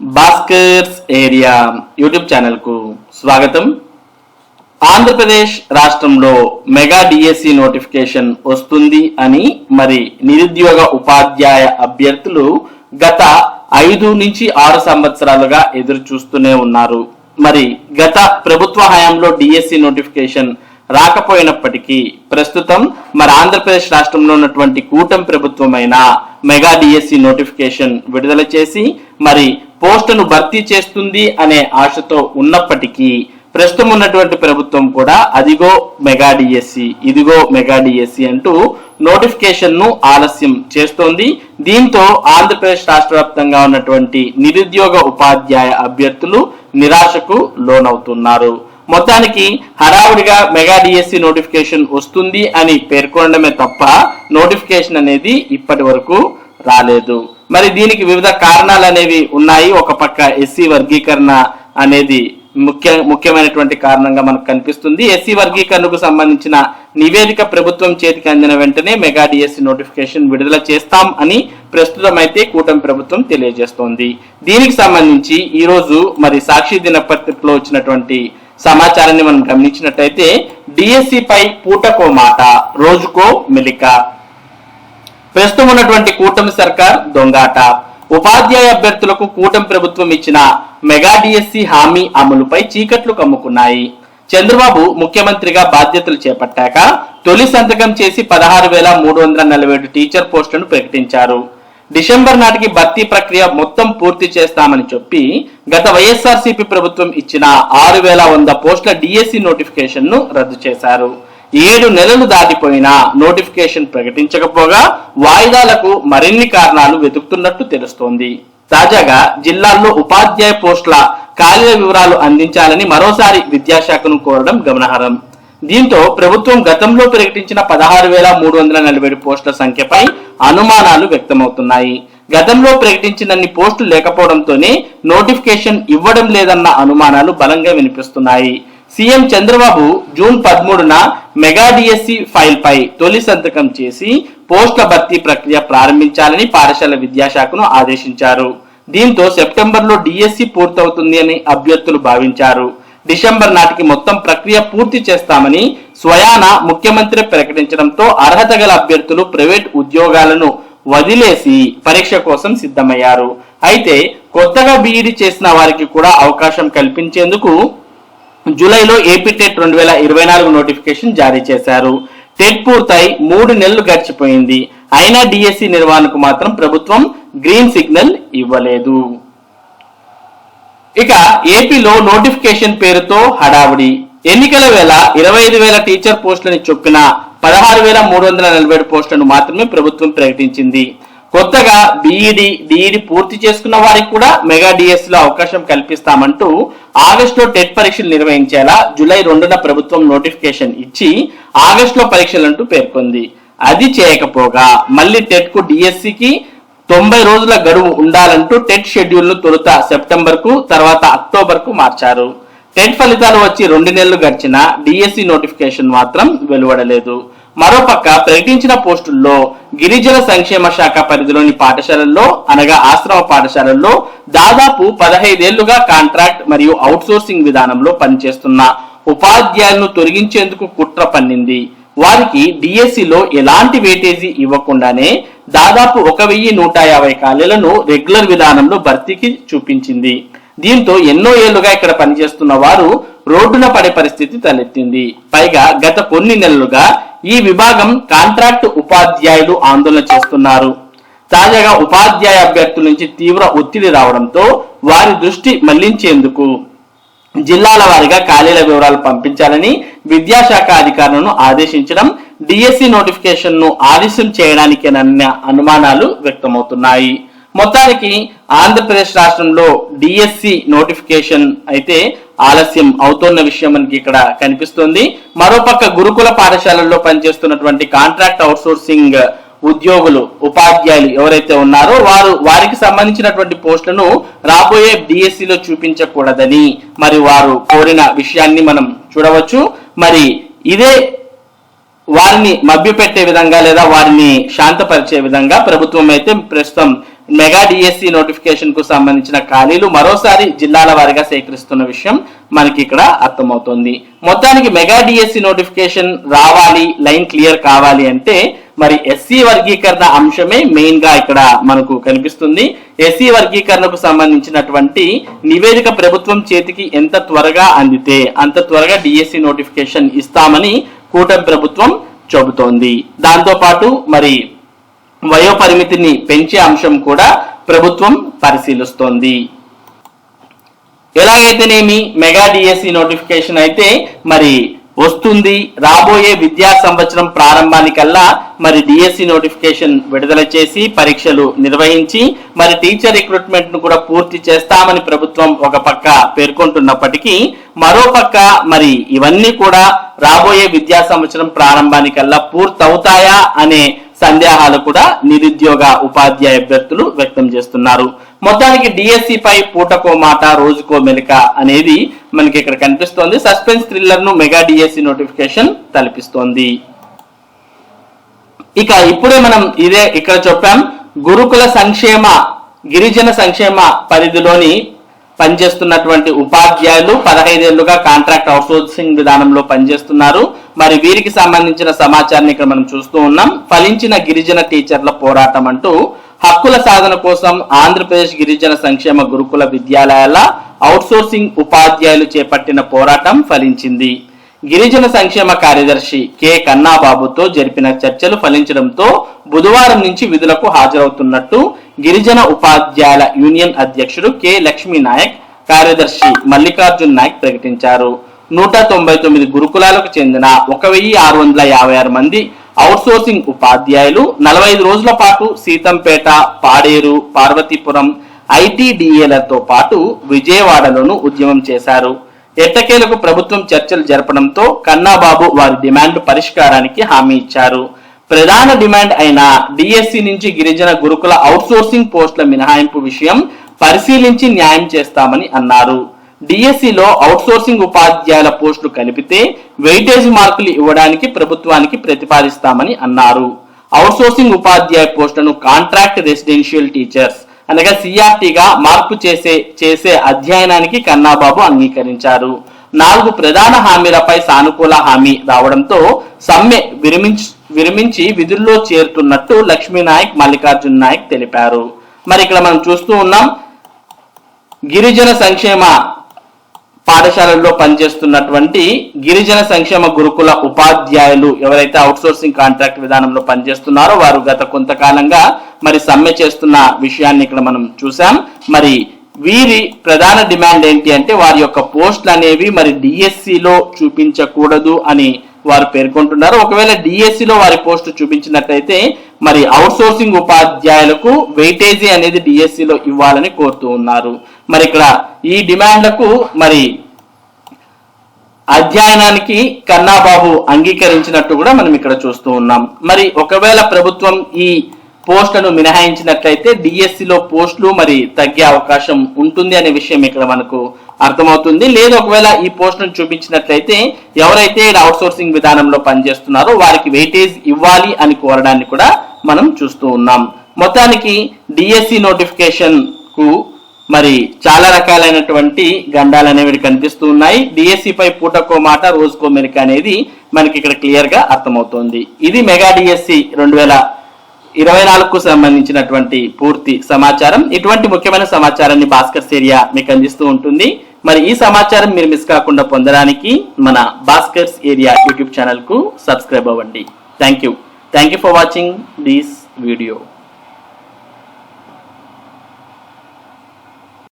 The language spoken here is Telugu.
భాస్కర్స్ ఏరియా యూట్యూబ్ ఛానల్కు స్వాగతం. ఆంధ్రప్రదేశ్ రాష్ట్రంలో మెగా డిఎస్సి నోటిఫికేషన్ వస్తుంది అని మరి నిరుద్యోగ ఉపాధ్యాయ అభ్యర్థులు గత ఐదు నుంచి ఆరు సంవత్సరాలుగా ఎదురు చూస్తూనే ఉన్నారు. మరి గత ప్రభుత్వ హయాంలో డిఎస్సి నోటిఫికేషన్ రాకపోయినప్పటికీ ప్రస్తుతం మరి ఆంధ్రప్రదేశ్ రాష్ట్రంలో ఉన్నటువంటి కూటమి ప్రభుత్వమైన మెగా డిఎస్సి నోటిఫికేషన్ విడుదల చేసి మరి పోస్టును భర్తీ చేస్తుంది అనే ఆశతో ఉన్నప్పటికీ ప్రస్తుతం ఉన్నటువంటి ప్రభుత్వం కూడా అదిగో మెగా డిఎస్సి ఇదిగో మెగా డిఎస్సి అంటూ నోటిఫికేషన్ను ఆలస్యం చేస్తోంది. దీంతో ఆంధ్రప్రదేశ్ రాష్ట్ర వ్యాప్తంగా ఉన్నటువంటి నిరుద్యోగ ఉపాధ్యాయ అభ్యర్థులు నిరాశకు లోనవుతున్నారు. మొత్తానికి హడావుడిగా మెగా డిఎస్సి నోటిఫికేషన్ వస్తుంది అని పేర్కొనడమే తప్ప నోటిఫికేషన్ అనేది ఇప్పటి వరకు రాలేదు. మరి దీనికి వివిధ కారణాలు అనేవి ఉన్నాయి. ఒక పక్క ఎస్సీ వర్గీకరణ అనేది ముఖ్య ముఖ్యమైనటువంటి కారణంగా మనకు కనిపిస్తుంది. ఎస్సీ వర్గీకరణకు సంబంధించిన నివేదిక ప్రభుత్వం చేతికి అందిన వెంటనే మెగా డిఎస్సి నోటిఫికేషన్ విడుదల చేస్తాం అని ప్రస్తుతం అయితే కూటమి ప్రభుత్వం తెలియజేస్తోంది. దీనికి సంబంధించి ఈ రోజు మరి సాక్షి దినపత్రికలో వచ్చినటువంటి సమాచారాన్ని మనం గమనించినట్టయితే డిఎస్సి పై పూటకో మాట రోజుకో మెలిక. ప్రస్తుతం ఉన్నటువంటి కూటమి సర్కార్ దొంగాట. ఉపాధ్యాయ అభ్యర్థులకు కూటమి ప్రభుత్వం ఇచ్చిన మెగా డిఎస్సి హామీ అమలుపై చీకట్లు కమ్ముకున్నాయి. చంద్రబాబు ముఖ్యమంత్రిగా బాధ్యతలు చేపట్టాక తొలి సంతకం చేసి పదహారు వేల మూడు వందల నలభై ఏడు టీచర్ పోస్టులను ప్రకటించారు. డిసెంబర్ నాటికి భర్తీ ప్రక్రియ మొత్తం పూర్తి చేస్తామని చెప్పి గత వైఎస్ఆర్సీపీ ప్రభుత్వం ఇచ్చిన ఆరు వేల వంద పోస్టుల డిఎస్సి నోటిఫికేషన్ను రద్దు చేశారు. ఏడు నెలలు దాటిపోయినా నోటిఫికేషన్ ప్రకటించకపోగా వాయిదాలకు మరిన్ని కారణాలు వెతుకుతున్నట్టు తెలుస్తోంది. తాజాగా జిల్లాల్లో ఉపాధ్యాయ పోస్టుల ఖాళీల వివరాలు అందించాలని మరోసారి విద్యాశాఖను కోరడం గమనార్హం. దీంతో ప్రభుత్వం గతంలో ప్రకటించిన పదహారు వేల మూడు వందల నలభై పోస్టుల సంఖ్యపై అనుమానాలు వ్యక్తమవుతున్నాయి. గతంలో ప్రకటించినన్ని పోస్టులు లేకపోవడంతోనే నోటిఫికేషన్ ఇవ్వడం లేదన్న అనుమానాలు బలంగా వినిపిస్తున్నాయి. సీఎం చంద్రబాబు జూన్ పదమూడున మెగా డిఎస్సి ఫైల్ పై తొలి సంతకం చేసి పోస్టుల భర్తీ ప్రక్రియ ప్రారంభించాలని పాఠశాల విద్యాశాఖను ఆదేశించారు. దీంతో సెప్టెంబర్లో డిఎస్సి పూర్తవుతుంది అని అభ్యర్థులు భావించారు. డిసెంబర్ నాటికి మొత్తం ప్రక్రియ పూర్తి చేస్తామని స్వయాన ముఖ్యమంత్రి ప్రకటించడంతో అర్హత గల అభ్యర్థులు ప్రైవేట్ ఉద్యోగాలను వదిలేసి పరీక్ష కోసం సిద్ధమయ్యారు. అయితే కొత్తగా బీఈడి చేసిన వారికి కూడా అవకాశం కల్పించేందుకు జూలైలో ఏపీ టెట్ రెండు వేల ఇరవై నాలుగు నోటిఫికేషన్ జారీ చేశారు. టెట్ పూర్తయి మూడు నెలలు గడిచిపోయింది. అయినా డిఎస్సి నిర్వహణకు మాత్రం ప్రభుత్వం గ్రీన్ సిగ్నల్ ఇవ్వలేదు. ఇక ఏపీలో నోటిఫికేషన్ పేరుతో హడావుడి. ఎన్నికల వేళ ఇరవై ఐదు వేల టీచర్ పోస్టులని చొప్పున పదహారు వేల మూడు వందల నలభై ఏడు పోస్టులను మాత్రమే ప్రభుత్వం ప్రకటించింది. కొత్తగా బీఈడి డిఈడి పూర్తి చేసుకున్న వారికి కూడా మెగా డిఎస్లో అవకాశం కల్పిస్తామంటూ ఆగస్టులో టెట్ పరీక్షలు నిర్వహించేలా జూలై రెండున ప్రభుత్వం నోటిఫికేషన్ ఇచ్చి ఆగస్టులో పరీక్షలంటూ పేర్కొంది. అది చేయకపోగా మళ్ళీ టెట్కు డిఎస్సికి తొంభై రోజుల గడువు ఉండాలంటూ టెట్ షెడ్యూల్ను తొలుత సెప్టెంబర్కు తర్వాత అక్టోబర్కు మార్చారు. టెట్ ఫలితాలు వచ్చి రెండు నెలలు గడిచిన డిఎస్సి నోటిఫికేషన్ మాత్రం వెలువడలేదు. మరోపక్క ప్రకటించిన పోస్టుల్లో గిరిజన సంక్షేమ శాఖ పరిధిలోని పాఠశాలల్లో అనగా ఆశ్రమ పాఠశాలల్లో దాదాపు పదహైదేళ్ళుగా కాంట్రాక్ట్ మరియు అవుట్సోర్సింగ్ విధానంలో పనిచేస్తున్న ఉపాధ్యాయులను తొలగించేందుకు కుట్ర పన్నింది. వారికి డిఎస్సిలో ఎలాంటి వేటేజీ ఇవ్వకుండానే దాదాపు ఒక వెయ్యి నూట యాభై ఖాళీలను రెగ్యులర్ విధానంలో భర్తీకి చూపించింది. దీంతో ఎన్నో ఏళ్ళుగా ఇక్కడ పనిచేస్తున్న వారు రోడ్డున పడే పరిస్థితి తలెత్తింది. పైగా గత కొన్ని నెలలుగా ఈ విభాగం కాంట్రాక్ట్ ఉపాధ్యాయులు ఆందోళన చేస్తున్నారు. తాజాగా ఉపాధ్యాయ అభ్యర్థుల నుంచి తీవ్ర ఒత్తిడి రావడంతో వారి దృష్టి మళ్ళించేందుకు జిల్లాల వారిగా ఖాళీల వివరాలు పంపించాలని విద్యాశాఖ అధికారులను ఆదేశించడం డిఎస్సి నోటిఫికేషన్ను ఆలస్యం చేయడానికేనన్న అనుమానాలు వ్యక్తమవుతున్నాయి. మొత్తానికి ఆంధ్రప్రదేశ్ రాష్ట్రంలో డిఎస్సి నోటిఫికేషన్ అయితే ఆలస్యం అవుతున్న విషయం మనకి ఇక్కడ కనిపిస్తుంది. మరోపక్క గురుకుల పాఠశాలల్లో పనిచేస్తున్నటువంటి కాంట్రాక్ట్ అవుట్సోర్సింగ్ ఉద్యోగులు ఉపాధ్యాయులు ఎవరైతే ఉన్నారో వారు వారికి సంబంధించినటువంటి పోస్టులను రాబోయే డిఎస్సి లో చూపించకూడదని. మరి వారు కోరిన విషయాన్ని మనం చూడవచ్చు. మరి ఇదే వారిని మభ్యపెట్టే విధంగా లేదా వారిని శాంతపరిచే విధంగా ప్రభుత్వం అయితే ప్రస్తుతం మెగా డిఎస్సి నోటిఫికేషన్కు సంబంధించిన ఖాళీలు మరోసారి జిల్లాల వారిగా సేకరిస్తున్న విషయం మనకి ఇక్కడ అర్థమవుతుంది. మొత్తానికి మెగా డిఎస్సి నోటిఫికేషన్ రావాలి లైన్ క్లియర్ కావాలి అంటే మరి ఎస్సీ వర్గీకరణ అంశమే మెయిన్గా ఇక్కడ మనకు కనిపిస్తుంది. ఎస్సీ వర్గీకరణకు సంబంధించినటువంటి నివేదిక ప్రభుత్వం చేతికి ఎంత త్వరగా అందితే అంత త్వరగా డిఎస్సి నోటిఫికేషన్ ఇస్తామని కూటమి ప్రభుత్వం చెబుతోంది దాంతోపాటు మరి వయోపరిమితిని పెంచే అంశం కూడా ప్రభుత్వం పరిశీలిస్తోంది. ఎలాగైతేనేమి మెగా డిఎస్సి నోటిఫికేషన్ అయితే మరి వస్తుంది. రాబోయే విద్యా సంవత్సరం ప్రారంభానికల్లా మరి డిఎస్సి నోటిఫికేషన్ విడుదల చేసి పరీక్షలు నిర్వహించి మరి టీచర్ రిక్రూట్మెంట్ను కూడా పూర్తి చేస్తామని ప్రభుత్వం ఒక పక్క పేర్కొంటున్నప్పటికీ మరో పక్క మరి ఇవన్నీ కూడా రాబోయే విద్యా సంవత్సరం ప్రారంభానికల్లా పూర్తవుతాయా అనే సందేహాలు కూడా నిరుద్యోగ ఉపాధ్యాయ అభ్యర్థులు వ్యక్తం చేస్తున్నారు. మొత్తానికి డిఎస్సి పై పూటకో మాట రోజుకో మెలిక అనేది మనకి ఇక్కడ కనిపిస్తోంది. సస్పెన్స్ థ్రిల్లర్ను మెగా డిఎస్సి నోటిఫికేషన్ తలపిస్తోంది. ఇక ఇప్పుడే మనం ఇదే ఇక్కడ చెప్పాం. గురుకుల సంక్షేమ గిరిజన సంక్షేమ పరిధిలోని పనిచేస్తున్నటువంటి ఉపాధ్యాయులు పదహైదేళ్ళుగా కాంట్రాక్ట్ అవుట్సోర్సింగ్ విధానంలో పనిచేస్తున్నారు. మరి వీరికి సంబంధించిన సమాచారాన్ని ఇక్కడ మనం చూస్తూ ఉన్నాం. ఫలించిన గిరిజన టీచర్ల పోరాటం అంటూ హక్కుల సాధన కోసం ఆంధ్రప్రదేశ్ గిరిజన సంక్షేమ గురుకుల విద్యాలయాల అవుట్సోర్సింగ్ ఉపాధ్యాయులు చేపట్టిన పోరాటం ఫలించింది. గిరిజన సంక్షేమ కార్యదర్శి కె. కన్నాబాబుతో జరిపిన చర్చలు ఫలించడంతో బుధవారం నుంచి విధులకు హాజరవుతున్నట్టు గిరిజన ఉపాధ్యాయుల యూనియన్ అధ్యక్షుడు కె. లక్ష్మీ నాయక్ కార్యదర్శి మల్లికార్జున్ నాయక్ ప్రకటించారు. నూట తొంభై తొమ్మిది గురుకులాలకు చెందిన ఒక వెయ్యి ఆరు వందల యాభై ఆరు మంది అవుట్సోర్సింగ్ ఉపాధ్యాయులు నలభై ఐదు రోజుల పాటు సీతంపేట పాడేరు పార్వతీపురం ఐటీడీఏలతో పాటు విజయవాడలోను ఉద్యమం చేశారు. ఎట్టకేలకు ప్రభుత్వం చర్చలు జరపడంతో కన్నాబాబు వారి డిమాండ్ పరిష్కారానికి హామీ ఇచ్చారు. ప్రధాన డిమాండ్ అయిన డిఎస్సి నుంచి గిరిజన గురుకుల అవుట్సోర్సింగ్ పోస్టుల మినహాయింపు విషయం పరిశీలించి న్యాయం చేస్తామని అన్నారు. డిఎస్సిలో అవుట్సోర్సింగ్ ఉపాధ్యాయుల పోస్టులు కలిపితే వెయిటేజ్ మార్కులు ఇవ్వడానికి ప్రభుత్వానికి ప్రతిపాదిస్తామని అన్నారు. అవుట్సోర్సింగ్ ఉపాధ్యాయ పోస్టులను కాంట్రాక్ట్ రెసిడెన్షియల్ టీచర్స్ అనగా సిఆర్టీగా మార్పు చేసే చేసే అధ్యయనానికి కన్నాబాబు అంగీకరించారు. నాలుగు ప్రధాన హామీలపై సానుకూల హామీ రావడంతో సమ్మె విరమించి విరమించి విధుల్లో చేరుతున్నట్టు లక్ష్మీనాయక్ మల్లికార్జున్ నాయక్ తెలిపారు. మరి ఇక్కడ మనం చూస్తూ ఉన్నాం గిరిజన సంక్షేమ పాఠశాలల్లో పనిచేస్తున్నటువంటి గిరిజన సంక్షేమ గురుకుల ఉపాధ్యాయులు ఎవరైతే అవుట్సోర్సింగ్ కాంట్రాక్ట్ విధానంలో పనిచేస్తున్నారో వారు గత కొంతకాలంగా మరి సమ్మె చేస్తున్న విషయాన్ని ఇక్కడ మనం చూసాం మరి వీరి ప్రధాన డిమాండ్ ఏంటి అంటే వారి యొక్క పోస్టులు అనేవి మరి డిఎస్సిలో చూపించకూడదు అని వారు పేర్కొంటున్నారు. ఒకవేళ డిఎస్సిలో వారి పోస్టు చూపించినట్లయితే మరి అవుట్సోర్సింగ్ ఉపాధ్యాయులకు వెయిటేజీ అనేది డిఎస్సిలో ఇవ్వాలని కోరుతూ ఉన్నారు. మరి ఇక్కడ ఈ డిమాండ్లకు మరి అధ్యయనానికి కన్నాబాబు అంగీకరించినట్టు కూడా మనం ఇక్కడ చూస్తూ ఉన్నాం. మరి ఒకవేళ ప్రభుత్వం ఈ పోస్టులను మినహాయించినట్లయితే డిఎస్సిలో పోస్టులు మరి తగ్గే అవకాశం ఉంటుంది అనే విషయం ఇక్కడ మనకు అర్థమవుతుంది. లేదు ఒకవేళ ఈ పోస్టులను చూపించినట్లయితే ఎవరైతే అవుట్ సోర్సింగ్ విధానంలో పనిచేస్తున్నారో వారికి వెయిటేజ్ ఇవ్వాలి అని కోరడాన్ని కూడా మనం చూస్తూ ఉన్నాం. మొత్తానికి డిఎస్సి నోటిఫికేషన్కు మరి చాలా రకాలైనటువంటి గండాలు అనేవి కనిపిస్తూ ఉన్నాయి. డిఎస్సి పై పూటకో మాట రోజుకో మెరిక అనేది మనకి ఇక్కడ క్లియర్గా అర్థమవుతోంది. ఇది మెగా డిఎస్సి రెండు వేల ఇరవై నాలుగుకు సంబంధించినటువంటి పూర్తి సమాచారం. ఇటువంటి ముఖ్యమైన సమాచారాన్ని భాస్కర్స్ ఏరియా మీకు అందిస్తూ ఉంటుంది. మరి ఈ సమాచారం మీరు మిస్ కాకుండా పొందడానికి మన భాస్కర్స్ ఏరియా యూట్యూబ్ ఛానల్కు సబ్స్క్రైబ్ అవ్వండి. Thank you thank you for watching this video